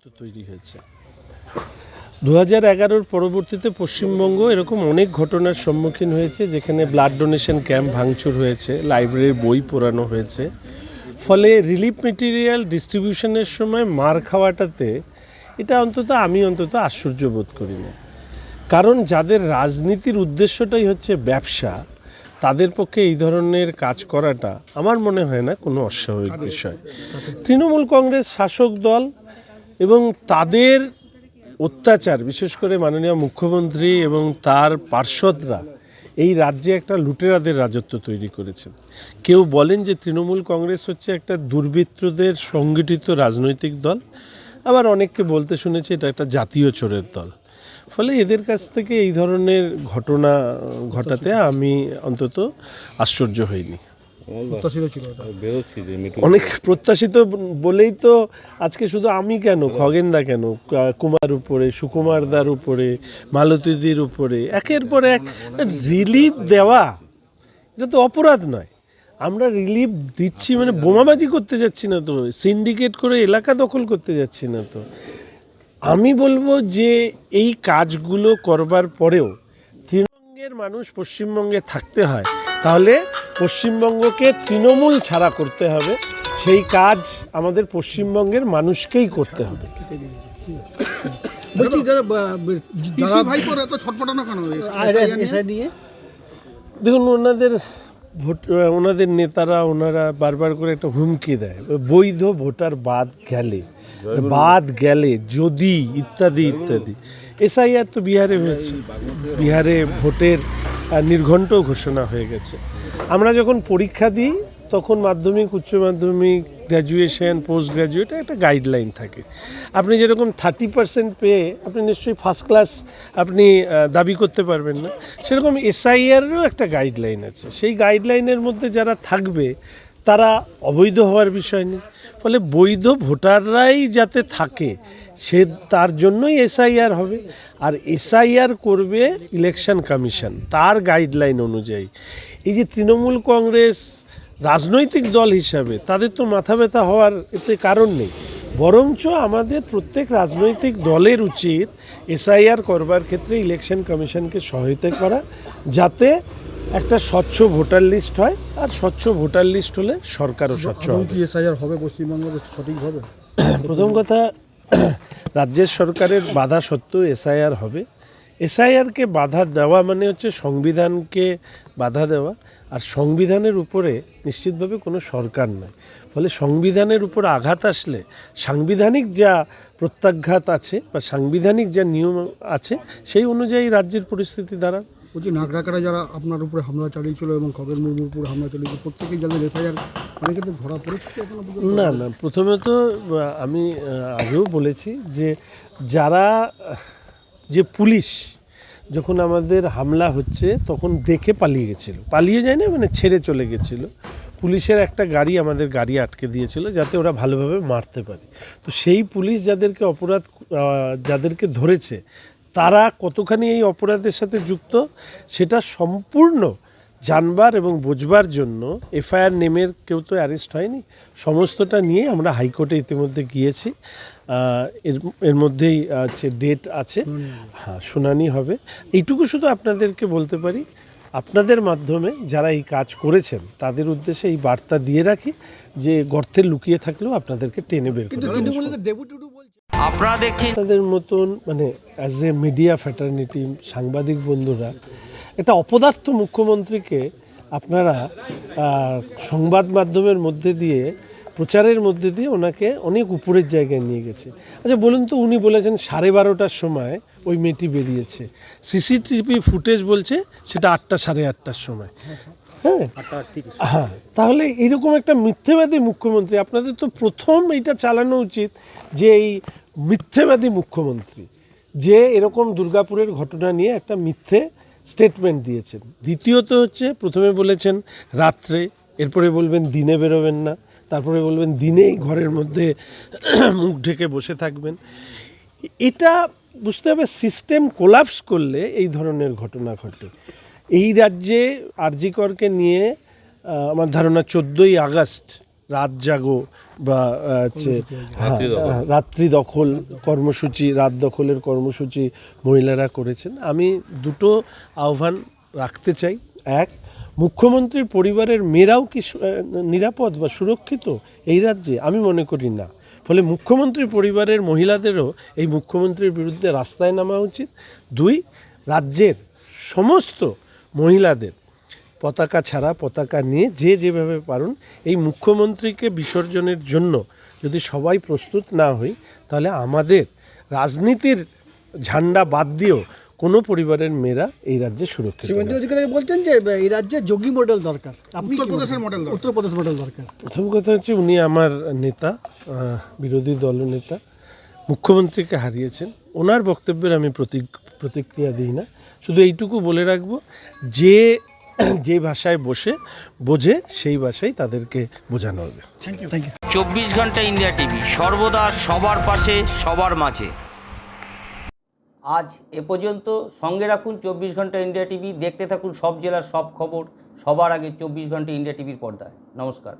রাজত্ব তৈরি হয়েছে। দু হাজার এগারোর পরবর্তীতে পশ্চিমবঙ্গ এরকম অনেক ঘটনার সম্মুখীন হয়েছে, যেখানে ব্লাড ডোনেশন ক্যাম্প ভাঙচুর হয়েছে লাইব্রেরির বই পোড়ানো হয়েছে। ফলে রিলিফ মেটেরিয়াল ডিস্ট্রিবিউশনের সময় মার খাওয়াটাতে এটা অন্তত আমি অন্তত আশ্চর্য বোধ করি না। কারণ যাদের রাজনীতির উদ্দেশ্যটাই হচ্ছে ব্যবসা, তাদের পক্ষে এই ধরনের কাজ করাটা আমার মনে হয় না কোনো অস্বাভাবিক বিষয়। তৃণমূল কংগ্রেস শাসক দল এবং তাদের অত্যাচার, বিশেষ করে মাননীয় মুখ্যমন্ত্রী এবং তার পার্ষদরা, এই রাজ্যে একটা লুটেরাদের রাজত্ব তৈরি করেছেন। কেউ বলেন যে তৃণমূল কংগ্রেস হচ্ছে একটা দুর্বৃত্তদের সংগঠিত রাজনৈতিক দল, আবার অনেককে বলতে শুনেছি এটা একটা জাতীয় চোরের দল। ফলে এদের কাছ থেকে এই ধরনের ঘটনা, ঘটাতে আমি অন্তত আশ্চর্য হইনি। প্রত্যাশিত ছিল অনেক প্রত্যাশিত বলেই তো আজকে শুধু আমি কেন খগেনদা কেন কুমার উপরে সুকুমারদার উপরে মালতীদির উপরে একের পর এক রিলিফ দেওয়া এটা তো অপরাধ নয়। আমরা রিলিফ দিচ্ছি মানে বোমাবাজি করতে যাচ্ছি না তো সিন্ডিকেট করে এলাকা দখল করতে যাচ্ছি না তো। আমি বলব যে এই কাজগুলো করবার পরেও তৃণমূলের মানুষ পশ্চিমবঙ্গে থাকতে হয় তাহলে পশ্চিমবঙ্গকে তৃণমূল ছাড়া করতে হবে। সেই কাজ আমাদের পশ্চিমবঙ্গের মানুষকেই করতে হবে। দেখুন ওনাদের ভোট ওনাদের নেতারা ওনারা বারবার করে একটা হুমকি দেয়। বৈধ ভোটার বাদ গেলে বাদ গেলে যদি ইত্যাদি ইত্যাদি। এসআইআর তো বিহারে হয়েছে। বিহারে ভোটের নির্ঘণ্ট ঘোষণা হয়ে গেছে। আমরা যখন পরীক্ষা দিই তখন মাধ্যমিক, উচ্চ মাধ্যমিক গ্র্যাজুয়েশন পোস্ট গ্র্যাজুয়েট একটা গাইডলাইন থাকে। আপনি যেরকম থার্টি পার্সেন্ট পেয়ে আপনি নিশ্চয়ই ফার্স্ট ক্লাস আপনি দাবি করতে পারবেন না। সেরকম এসআইআরেরও একটা গাইডলাইন আছে। সেই গাইডলাইনের মধ্যে যারা থাকবে, তারা অবৈধ হওয়ার বিষয় নেই। ফলে বৈধ ভোটাররাই যাতে থাকে, সে তার জন্যই এসআইআর হবে। আর এসআইআর করবে ইলেকশন কমিশন তার গাইডলাইন অনুযায়ী। এই যে তৃণমূল কংগ্রেস রাজনৈতিক দল হিসাবে তাদের তো মাথা ব্যথা হওয়ার এতে কারণ নেই। বরঞ্চ আমাদের প্রত্যেক রাজনৈতিক দলের উচিত এসআইআর করবার ক্ষেত্রে ইলেকশন কমিশনকে সহায়তা করা যাতে একটা স্বচ্ছ ভোটার লিস্ট হয় আর স্বচ্ছ ভোটার লিস্ট হলে সরকারও স্বচ্ছ হবে। এসআইআর হবে পশ্চিমবঙ্গে? সঠিকভাবে প্রথম কথা রাজ্যের সরকারের বাধা সত্ত্বেও এসআইআর হবে। এসআইআরকে বাধা দেওয়া মানে হচ্ছে সংবিধানকে বাধা দেওয়া আর সংবিধানের উপরে নিশ্চিতভাবে কোনো সরকার নয় ফলে সংবিধানের উপর আঘাত আসলে সাংবিধানিক যা প্রত্যাঘাত আছে বা সাংবিধানিক যা নিয়ম আছে সেই অনুযায়ী রাজ্যের পরিস্থিতি দ্বারা বলছি নাগরাকারা যারা আপনার উপরে হামলা চালিয়েছিল এবং খগেন মুর্মুর উপরে হামলা চালিয়েছিল প্রত্যেকেই যাদের এফআইআর অনেকে তো ধরা পড়েছে না না প্রথমে তো আমি আগেও বলেছি যে যারা যে পুলিশ যখন আমাদের হামলা হচ্ছে, তখন দেখে পালিয়ে গেছিল। পালিয়ে যায় না মানে ছেড়ে চলে গেছিল। পুলিশের একটা গাড়ি আমাদের গাড়ি আটকে দিয়েছিল, যাতে ওরা ভালোভাবে মারতে পারে। তো সেই পুলিশ যাদেরকে অপরাধ যাদেরকে ধরেছে, তারা কতখানি এই অপরাধের সাথে যুক্ত, সেটা সম্পূর্ণ জানবার এবং বোঝবার জন্য এফআইআর নেমের কেউ তো অ্যারেস্ট হয়নি। সমস্তটা নিয়ে আমরা হাইকোর্টে ইতিমধ্যে গিয়েছি। এর এর মধ্যেই আছে ডেট আছে হ্যাঁ শুনানি হবে। এইটুকু শুধু আপনাদেরকে বলতে পারি আপনাদের মাধ্যমে যারা এই কাজ করেছেন তাদের উদ্দেশ্যে এই বার্তা দিয়ে রাখি যে গর্তে লুকিয়ে থাকলেও আপনাদেরকে টেনে বের আপনারা দেখছেন আপনাদের মতন মানে অ্যাজ এ মিডিয়া ফ্যাটার্নিটি সাংবাদিক বন্ধুরা একটা অপদার্থ মুখ্যমন্ত্রীকে আপনারা সংবাদ মাধ্যমের মধ্যে দিয়ে, প্রচারের মধ্যে দিয়ে ওনাকে অনেক উপরের জায়গায় নিয়ে গেছে। আচ্ছা বলুন তো, উনি বলেছেন সাড়ে বারোটার সময় ওই মেয়েটি বেরিয়েছে। সিসিটিভি ফুটেজ বলছে সেটা আটটা, সাড়ে আটটার সময়। হ্যাঁ? হ্যাঁ তাহলে এরকম একটা মিথ্যেবাদী মুখ্যমন্ত্রী, আপনাদের তো প্রথম এইটা চালানো উচিত যে এই মিথ্যেবাদী মুখ্যমন্ত্রী, যে এরকম দুর্গাপুরের ঘটনা নিয়ে একটা মিথ্যে স্টেটমেন্ট দিয়েছেন। দ্বিতীয়ত হচ্ছে, প্রথমে বলেছেন, রাত্রে, এরপরে বলবেন, দিনে বেরোবেন না। তারপরে বলবেন, দিনেই ঘরের মধ্যে মুখ ঢেকে বসে থাকবেন। এটা বুঝতে হবে সিস্টেম কোলাপস করলে এই ধরনের ঘটনা ঘটে। এই রাজ্যে আরজিকরকে নিয়ে আমার ধারণা চোদ্দোই আগস্ট রাত জাগো বা হচ্ছে হ্যাঁ, রাত্রি দখল। কর্মসূচি রাত দখলের কর্মসূচি মহিলারা করেছেন। আমি দুটো আহ্বান রাখতে চাই। এক মুখ্যমন্ত্রীর পরিবারের মেয়েরাও কি নিরাপদ বা সুরক্ষিত এই রাজ্যে? আমি মনে করি না। ফলে মুখ্যমন্ত্রী পরিবারের মহিলাদেরও এই মুখ্যমন্ত্রীর বিরুদ্ধে রাস্তায় নামা উচিত। দুই রাজ্যের সমস্ত মহিলাদের পতাকা ছাড়া পতাকা নিয়ে যে যেভাবে পারুন এই মুখ্যমন্ত্রীকে বিসর্জনের জন্য যদি সবাই প্রস্তুত না হই তাহলে আমাদের রাজনীতির ঝান্ডা বাদ দিয়েও কোনো পরিবারের মেয়েরা এই রাজ্যে সুরক্ষিত শুভেন্দু অধিকারী বলছেন যে এই রাজ্যে যোগী মডেল দরকার। আপনি উত্তরপ্রদেশের মডেল উত্তরপ্রদেশ মডেল দরকার। প্রথম কথা হচ্ছে উনি আমার নেতা বিরোধী দলনেতা মুখ্যমন্ত্রীকে হারিয়েছেন। ওনার বক্তব্যের আমি প্রতিক- প্রতিক্রিয়া দিই না। শুধু এইটুকু বলে রাখব যে যে ভাষায় বসে বোঝে সেই ভাষায় তাদেরকে বোঝানো হবে। থ্যাংক ইউ থ্যাংক ইউ চব্বিশ ঘণ্টা ইন্ডিয়া টিভি সর্বদা সবার পাশে সবার মাঝে। আজ এ পর্যন্ত সঙ্গে রাখুন চব্বিশ ঘণ্টা ইন্ডিয়া টিভি দেখতে থাকুন সব জেলার সব খবর সবার আগে চব্বিশ ঘণ্টা ইন্ডিয়া টিভির পর্দায়। নমস্কার।